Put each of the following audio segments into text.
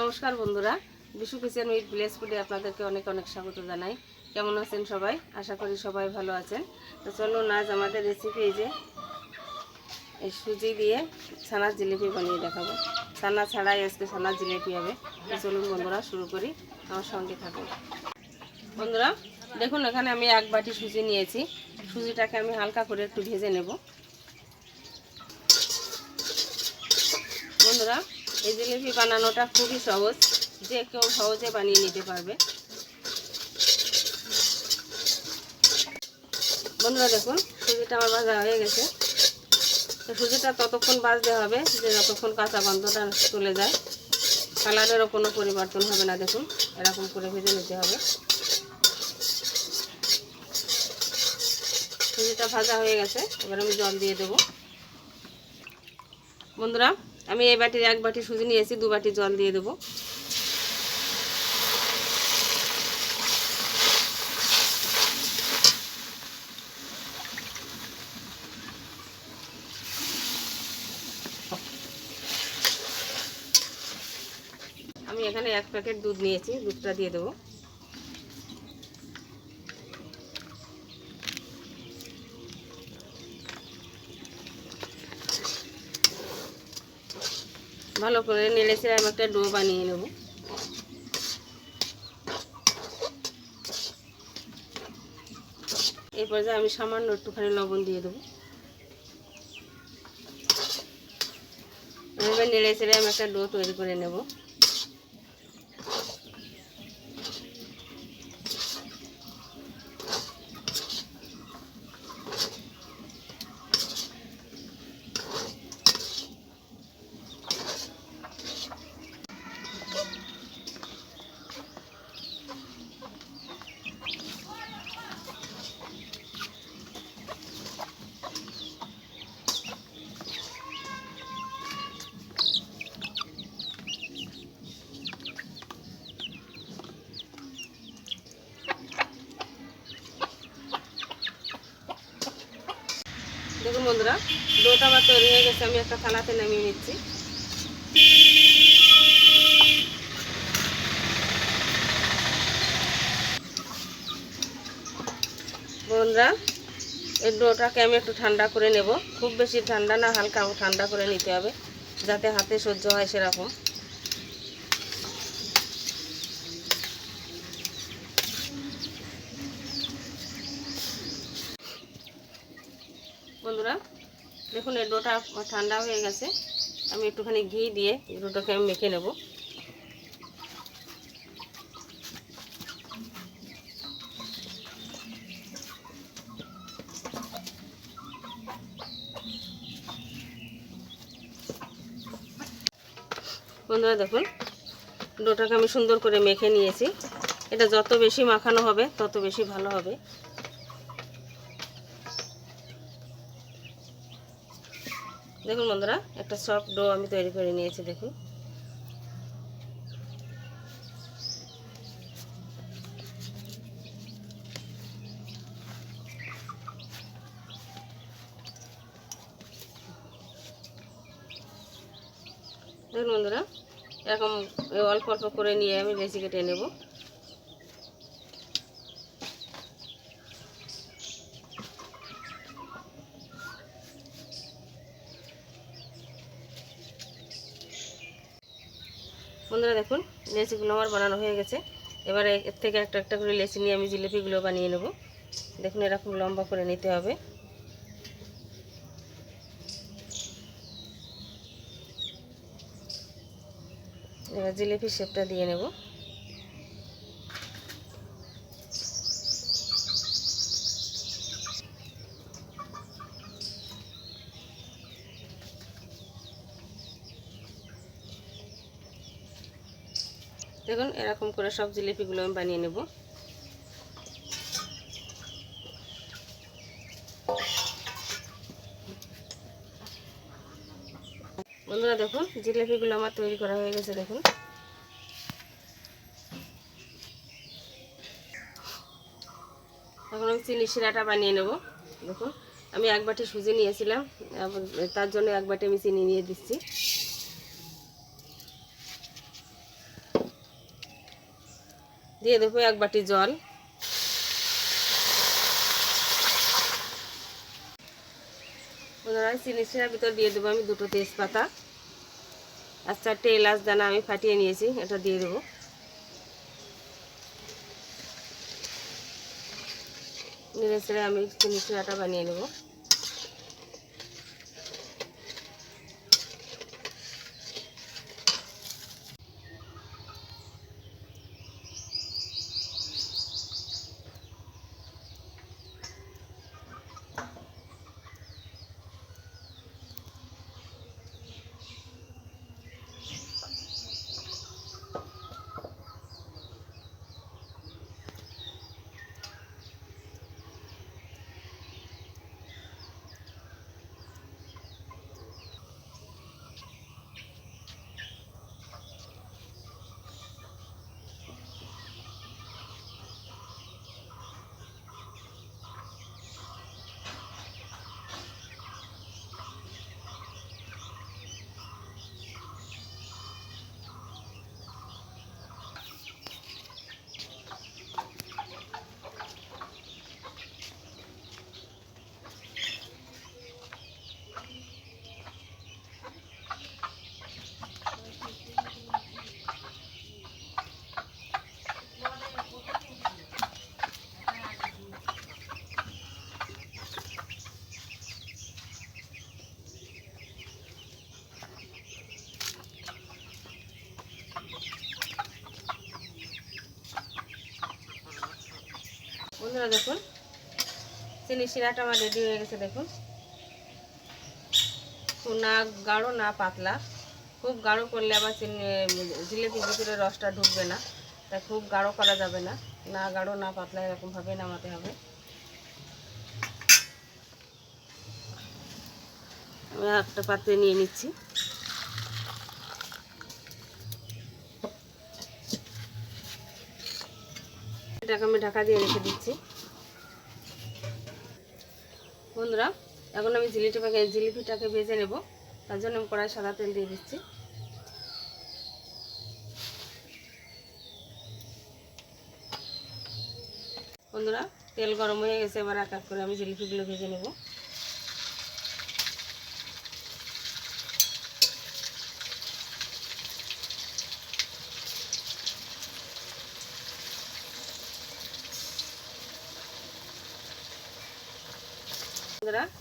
নমস্কার বন্ধুরা। Bishu kitchen with village ফুডে আপনাদেরকে অনেক অনেক স্বাগত জানাই। কেমন আছেন সবাই? আশা করি সবাই ভালো আছেন। তো চলুন, আজ আমাদের রেসিপি যে, এই সুজি দিয়ে ছানার জিলিপি বানিয়ে দেখাবো। ছানা ছাড়াই আজকে ছানার জিলিপি হবে। তো চলুন বন্ধুরা, শুরু করি। আমার সঙ্গে থাকুন। বন্ধুরা, দেখুন, এখানে আমি এক বাটি সুজি নিয়েছি। সুজিটাকে আমি হালকা করে একটু ভেজে নেব। বন্ধুরা এই জিলিপি বানানোটা খুবই সহজ, যে কেউ সহজে বানিয়ে নিতে পারবে। বন্ধুরা দেখুন, সুজিটা আমার ভাজা হয়ে গেছে। তো সুজিটা ততক্ষণ বাজতে হবে, যে যতক্ষণ কাঁচা গন্ধটা চলে যায়। কালারেরও কোনো পরিবর্তন হবে না, দেখুন, এরকম করে ভেজে নিতে হবে। সুজিটা ভাজা হয়ে গেছে, এবার আমি জল দিয়ে দেবো। বন্ধুরা আমি এই বাটির এক বাটি সুজি নিয়েছি দু বাটি জল দিয়ে দেবো। আমি এখানে এক প্যাকেট দুধ নিয়েছি, দুধটা দিয়ে দেবো। ভালো করে নেড়েছে আমি একটা ডো বানিয়ে নেব। এই পর্যায়ে আমি সামান্য একটুখানি লবণ দিয়ে দেবো। এভাবে নেড়ে চেড়ে আমি একটা ডো তৈরি করে নেব দেখুন বন্ধুরা ডোটা বা তৈরি হয়ে গেছে, আমি একটা থালাতে নামিয়ে নিচ্ছি। বন্ধুরা, এই ডোটাকে আমি একটু ঠান্ডা করে নেব। খুব বেশি ঠান্ডা না, হালকা ঠান্ডা করে নিতে হবে, যাতে হাতে সহ্য হয় সেরকম বন্ধুরা দেখুন, এই ডোটা ঠান্ডা হয়ে গেছে। আমি একটুখানি ঘি দিয়ে ডোটাকে আমি মেখে নেব। বন্ধুরা, দেখুন, ডোটাকে আমি সুন্দর করে মেখে নিয়েছি। এটা যত বেশি মাখানো হবে, তত বেশি ভালো হবে। দেখুন বন্ধুরা, একটা সফট ডো আমি তৈরি করে নিয়েছি, দেখুন। দেখুন বন্ধুরা এরকম অল্প অল্প করে নিয়ে আমি লেচি কেটে নেব। বন্ধুরা দেখুন, লেচিগুলো আমার বানানো হয়ে গেছে। এবারে এর থেকে একটা একটা করে লেচি নিয়ে আমি জিলিপিগুলো বানিয়ে নেব। দেখুন, এরকম লম্বা করে নিতে হবে। এবার জিলিপি শেপটা দিয়ে নেব। দেখুন, এরকম করে সব জিলিপিগুলো আমি বানিয়ে নেব। বন্ধুরা দেখুন, জিলিপিগুলো আমার তৈরি করা হয়ে গেছে, দেখুন। এখন আমি চিনি শিরাটা বানিয়ে নেব, দেখুন। আমি এক বাটি সুজি নিয়েছিলাম তার জন্য এক বাটি আমি চিনি নিয়ে দিচ্ছি। দিয়ে দেবো এক বাটি জল। পুনরায় চিনি শিরার ভিতর দিয়ে দেবো আমি দুটো তেজপাতা আর চারটে এলাচ দানা আমি ফাটিয়ে নিয়েছি, এটা দিয়ে দেবো। ছেড়ে আমি চিনি শিরাটা বানিয়ে নেব। বন্ধুরা দেখুন, চিনি শিরাটা আমার রেডি হয়ে গেছে দেখুন। না, গাঢ় না পাতলা, খুব গাঢ় করলে আবার চিনি জিলেপির ভিতরে রসটা ঢুকবে না, তাই খুব গাঢ় করা যাবে না না গাঢ় না পাতলা এরকমভাবে নামাতে হবে। আমি একটা পাত্রে নিয়ে নিচ্ছি। এটাকে আমি ঢাকা দিয়ে রেখে দিচ্ছি। বন্ধুরা, এখন আমি জিলিপিটাকে জিলিপিটাকে ভেজে নেব। তার জন্য আমি কড়াই সাদা তেল দিয়ে দিচ্ছি। বন্ধুরা, তেল গরম হয়ে গেছে, এবার এক এক করে আমি জিলিপিগুলো ভেজে নেব।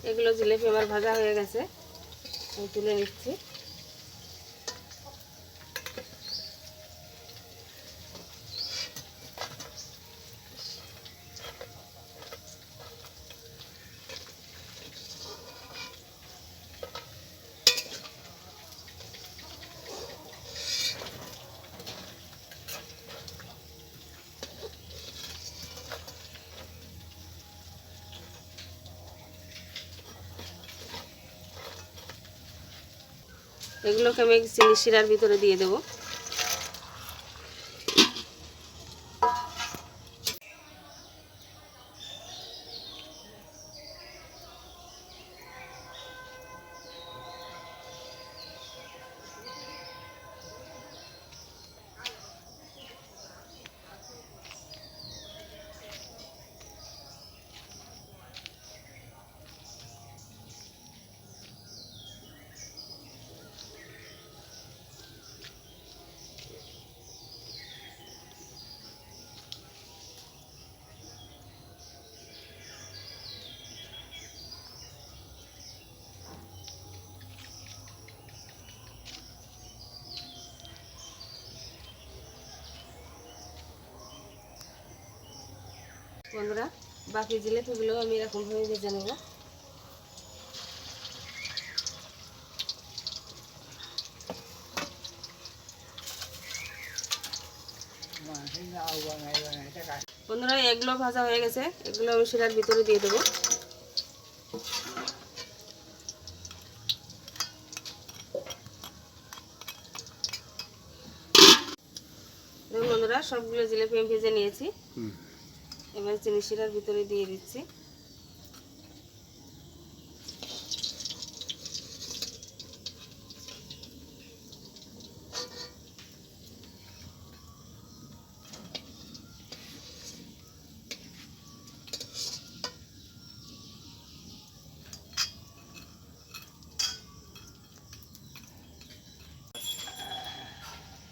এগুলো জিলেপি আমার ভাজা হয়ে গেছে। আমি তুলে নিচ্ছি। এগুলোকে আমি চিনি শিরার ভিতরে দিয়ে দেবো। বন্ধুরা, বাকি জিলেপিগুলো আমি এরকমভাবে ভেজে নেব। বন্ধুরা, এগুলো ভাজা হয়ে গেছে। এগুলো আমি শিরার ভিতরে দিয়ে দেবো। বন্ধুরা, সবগুলো জিলেপি আমি ভেজে নিয়েছি। এবার চিনি শিরার ভিতরে দিয়ে দিচ্ছি।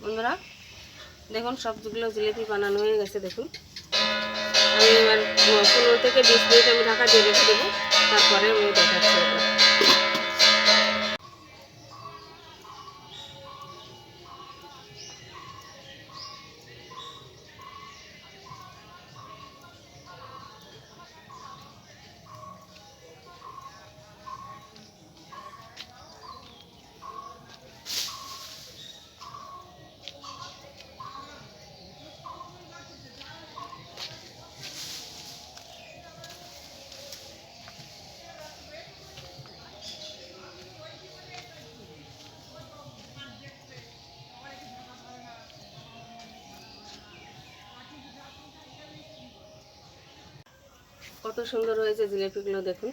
বন্ধুরা দেখুন সবগুলো জিলেপি বানানো হয়ে গেছে দেখুন। আমি এবার পনেরো থেকে বিশ মিনিট আমি ঢাকা দিয়ে রেখে দেবো। তারপরে আমি দেখাচ্ছি কত সুন্দর হয়েছে জিলিপিগুলো দেখুন।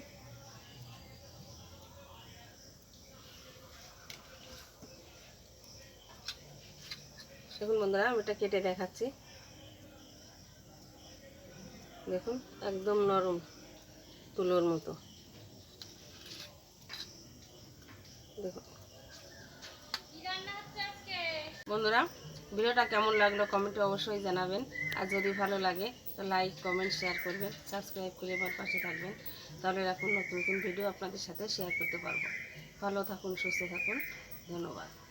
দেখুন বন্ধুরা, আমি এটা কেটে দেখাচ্ছি। দেখুন, একদম নরম তুলোর মতো। দেখুন। বন্ধুরা ভিডিওটা কেমন লাগল কমেন্টে অবশ্যই জানাবেন। আর যদি ভালো লাগে, তো লাইক, কমেন্ট, শেয়ার করবেন। সাবস্ক্রাইব করে আমার পাশে থাকবেন। তাহলে এখন নতুন নতুন ভিডিও আপনাদের সাথে শেয়ার করতে পারব। ভালো থাকুন, সুস্থ থাকুন। ধন্যবাদ।